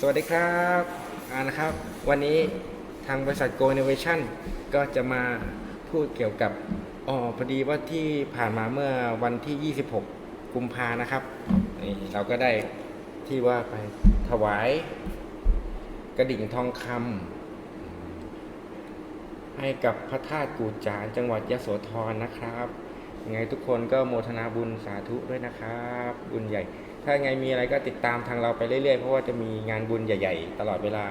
สวัสดีครับอานะครับ วันนี้ทางบริษัท Go Innovation ก็จะมาพูดเกี่ยวกับอ๋อพอดีว่าที่ผ่านมาเมื่อวันที่ 26 กุมภานะครับนี่เราก็ได้ที่ว่าไปถวาย กระดิ่งทองคำให้กับพระธาตุกูจานจังหวัดยะโสธรนะครับยังไงทุกคนก็โมทนาบุญสาธุด้วยนะครับ บุญใหญ่ ถ้าไงมีอะไรก็ติดตามทางเราไปเรื่อยๆ เพราะว่าจะมีงานบุญใหญ่ ๆ ตลอดเวลา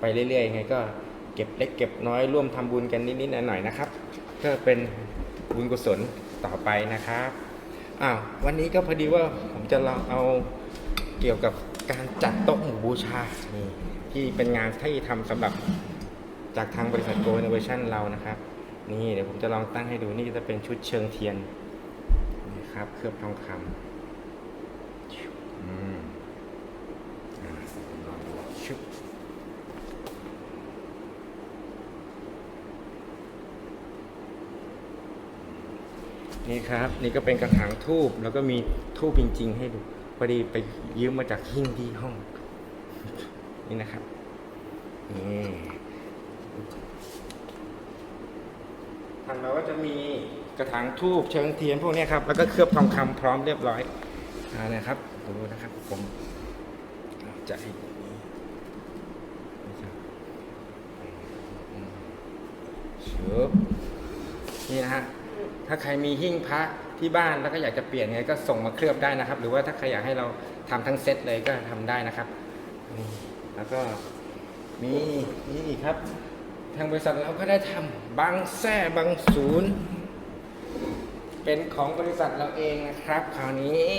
ไปเรื่อยๆไงก็เก็บเล็กเก็บน้อยร่วมทำบุญกันนิดๆหน่อยๆนะครับ ก็เป็นบุญกุศลต่อไปนะครับอ้าววันนี้ก็พอดีว่าผมจะลองเอาเกี่ยวกับการจัดโต๊ะหมู่บูชานี่ที่เป็นงานที่ทำสำหรับจากทางบริษัท Go Innovation เรานะครับ นี่เดี๋ยวผมจะลองตั้งให้ดูนี่จะเป็นชุดเชิงเทียนนี่ครับเคลือบทองคำ อืมลองดูชึบนี่ครับ นี่ก็เป็นกระถางทูบแล้วก็มีทูบจริง ๆ ให้ดูพอดีไปยืมมาจากหิ้งที่ห้อง นี่นะครับนี่ทางเราก็จะมีกระถางทูบเชิงเทียนพวกนี้ครับ แล้วก็เคลือบทองคำพร้อมเรียบร้อยอ่านะครับ ดูนะครับผมจะให้นี่นะครับอืมชุบนี่นะฮะถ้าใครมีหิ้งพระที่บ้านแล้วก็อยากจะเปลี่ยนไงก็ส่งมาเคลือบได้นะครับ หรือว่าถ้าใครอยากให้เราทำทั้งเซตเลยก็ทำได้นะครับนี่แล้วก็มีนี่อีกครับ ทางบริษัทเราก็ได้ทำบางแท่บางศูนย์ เป็นของบริษัทเราเองนะครับ คราวนี้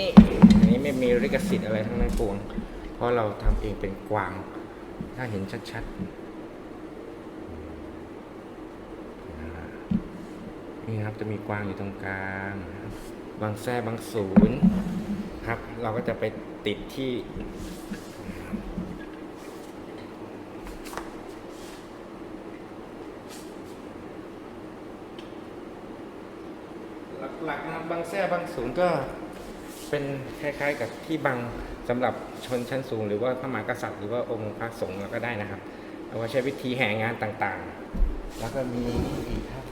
นี้ไม่มีลิขสิทธิ์อะไรทั้งนั้นปวง เพราะเราทำเองเป็นกวาง ถ้าเห็นชัดๆอ่านี่ครับจะมีกวางอยู่ตรงกลางนะครับบางแท่บางศูนย์ครับ เราก็จะไปติดที่ หลักๆนะครับบางแท่บางศูนย์ก็ เป็นคล้ายๆ กับที่บังสำหรับชนชั้นสูง หรือว่าพระมหากษัตริย์หรือว่าองค์พระสงฆ์เราก็ได้นะครับ เอาไว้ใช้วิธีแห่งานต่างๆ แล้วก็มีนี่อีกครับ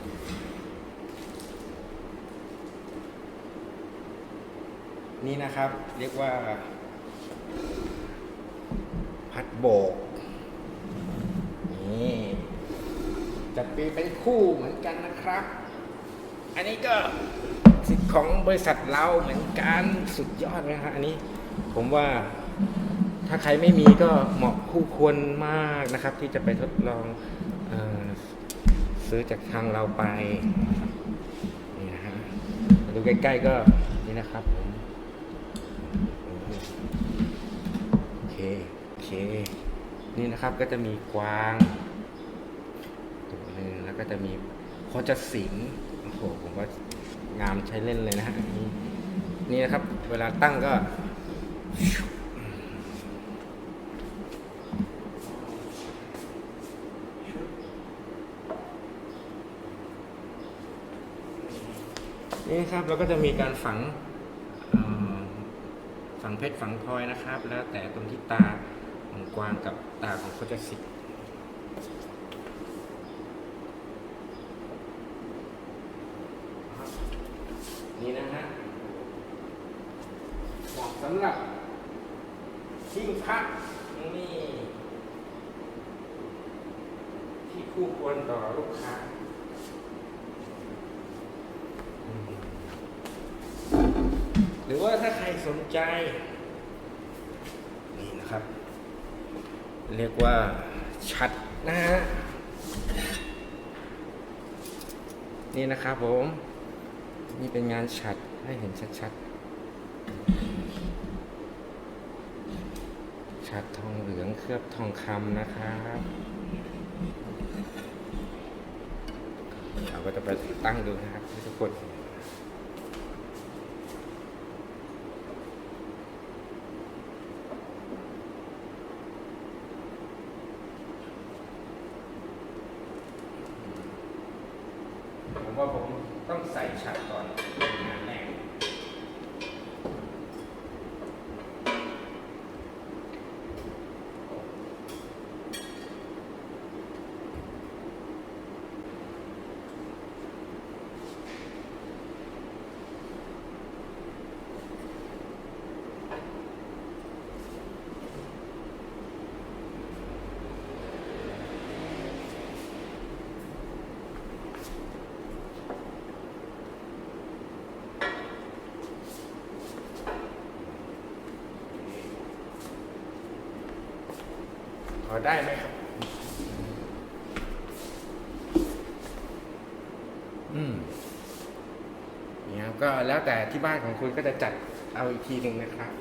นี่นะครับเรียกว่า พัดโบกนี่จัดปีเป็นคู่เหมือนกันนะครับ อันนี้ก็ สิทธิ์ของบริษัทเราเหมือนกันสุดยอดเลยครับอันนี้ ผมว่าถ้าใครไม่มีก็เหมาะคู่ควรมากนะครับ ที่จะไปทดลองออซื้อจากทางเราไปนี่นะฮะมาดูใกล้ๆก็นี่นะครับผมโอเคโอเค นี่นะครับก็จะมีกวางตัวหนึ่งแล้วก็จะมีโคจะสิงโอ้โหผมว่า งามใช้เล่นเลยนะฮะนี่นี่นะครับ เวลาตั้งก็ นี่ครับเราก็จะมีการฝังฝังเพชรฝังพลอยนะครับ แล้วแต่ตรงที่ตาของกวางกับตาของโคจสิง นี่นะฮะเหมาะสำหรับทิ้งพักนี่ที่คู่ควรต่อลูกค้าอืมหรือว่าถ้าใครสนใจ นี่นะครับ เรียกว่าชัดนะฮะ นี่นะครับผม นี่เป็นงานฉัดให้เห็นชัดๆ ฉัดทองเหลืองเคลือบทองคำนะครับเราก็จะไปตั้งดูนะครับทุกคน ผมว่าผมต้อง ใส่ฉัดก่อน อได้ไหมครับ อืมเนี่ยครับก็แล้วแต่ที่บ้านของคุณก็จะจัดเอาอีกทีหนึ่งนะครับ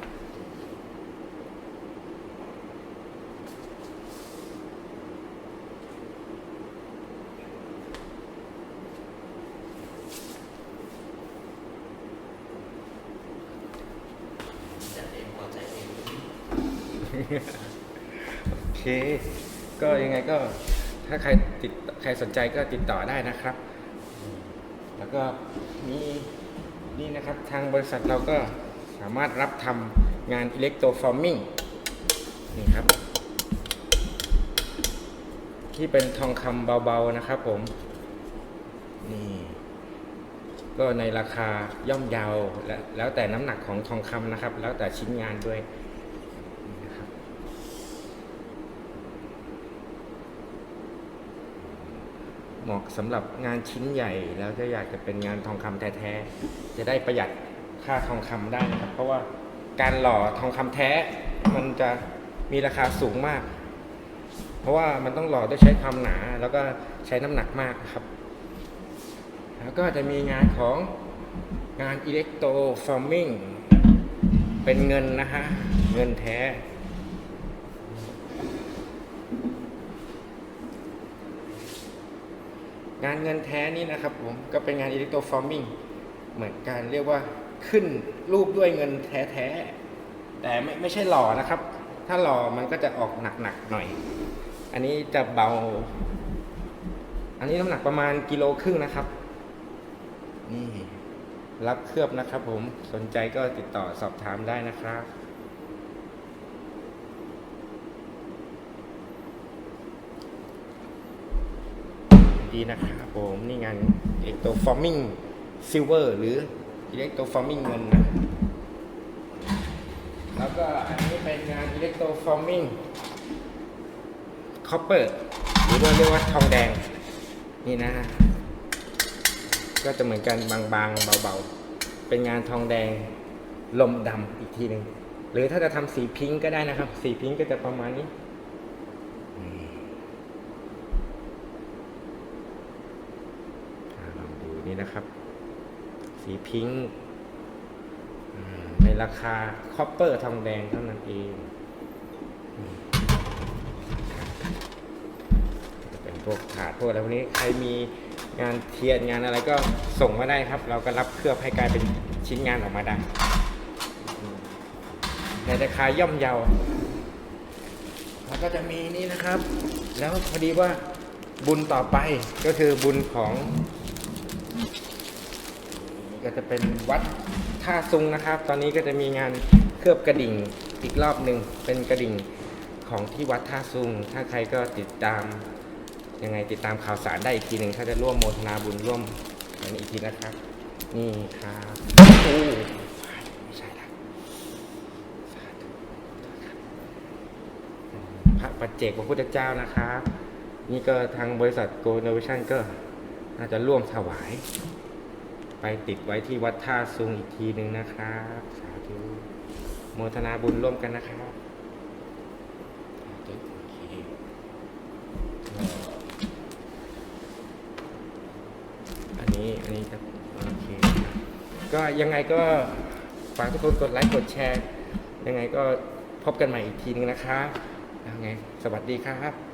จัดเองพอใจเองโอ เค ก็ยังไงก็ถ้าใครติดใครสนใจก็ติดต่อได้นะครับ แล้วก็มีนี่นะครับทางบริษัทเราก็สามารถรับทำงานอิเล็กโทรฟอร์มิงนี่ครับ ที่เป็นทองคำเบาๆนะครับผม นี่ก็ในราคาย่อมเยาและแล้วแต่น้ำหนักของทองคำนะครับ แล้วแต่ชิ้นงานด้วยนี่นะครับ เหมาะสำหรับงานชิ้นใหญ่แล้วก็อยากจะเป็นงานทองคำแท้ๆจะได้ประหยัดค่าทองคำได้นะครับ เพราะว่าการหล่อทองคำแท้ มันจะมีราคาสูงมาก เพราะว่ามันต้องหล่อด้วยใช้ความหนาแล้วก็ใช้น้ำหนักมากครับ แล้วก็จะมีงานของงานอิเล็กโทรฟอร์มิงเป็นเงินนะฮะเงินแท้ งานเงินแท้นี่นะครับผมก็เป็นงานอิเล็กโทรฟอร์มิงเหมือนกันเรียกว่าขึ้นรูปด้วยเงินแท้ๆแต่ไม่ไม่ใช่หล่อนะครับ ถ้าหล่อมันก็จะออกหนักๆหน่อย อันนี้จะเบา อันนี้น้ำหนักประมาณกิโลครึ่งนะครับ นี่รับเคลือบนะครับผมสนใจก็ติดต่อสอบถามได้นะครับีนะครับผมนี่งานอิเล็กโทรฟอร์มิงซิลเวอร์หรืออิเล็กโทรฟอร์มิงเงินนะแล้วก็อันนี้เป็นงานอิเล็กโทรฟอร์มิงคอปเปอร์หรือว่าเรียกว่าทองแดงนี่นะก็จะเหมือนกันบางๆเบาๆ เป็นงานทองแดงลมดำอีกทีหนึ่งหรือถ้าจะทำสีพิงค์ก็ได้นะครับ สีพิงค์ก็จะประมาณนี้ อ่าลองดู นี่นะครับ สีพิงค์ในราคาคอปเปอร์ทองแดงเท่านั้นเองจะเป็นพวกถาดพวกอะไรพวกนี้ใครมีงานเทียนงานอะไรก็ส่งมาได้ครับ เราก็รับเคลือบให้กลายเป็นชิ้นงานออกมาได้ในราคาย่อมเยาแล้วก็จะมีนี่นะครับ แล้วพอดีว่าบุญต่อไปก็คือบุญของ ก็จะเป็นวัดท่าซุงนะครับ ตอนนี้ก็จะมีงานเคลือบกระดิ่งอีกรอบหนึ่งเป็นกระดิ่งของที่วัดท่าซุง ถ้าใครก็ติดตามยังไงติดตามข่าวสารได้อีกทีหนึ่งถ้าจะร่วมโมทนาบุญร่วมกันอีกทีนะครับ นี่ครับโอ้ไม่ใช่ละพระปัจเจกพระพุทธเจ้านะครับ นี่ก็ทางบริษัทโกล n น v a t i o n ก็ น่าจะร่วมถวาย ไปติดไว้ที่วัดท่าซุงอีกทีหนึ่งนะครับ สาธุโมทนาบุญร่วมกันนะครับอันนี้ อันนี้ครับโอเคก็ยังไงก็ฝากทุกคนกดไลค์กดแชร์ ยังไงก็พบกันใหม่อีกทีหนึงนะครับยังไง สวัสดีครับ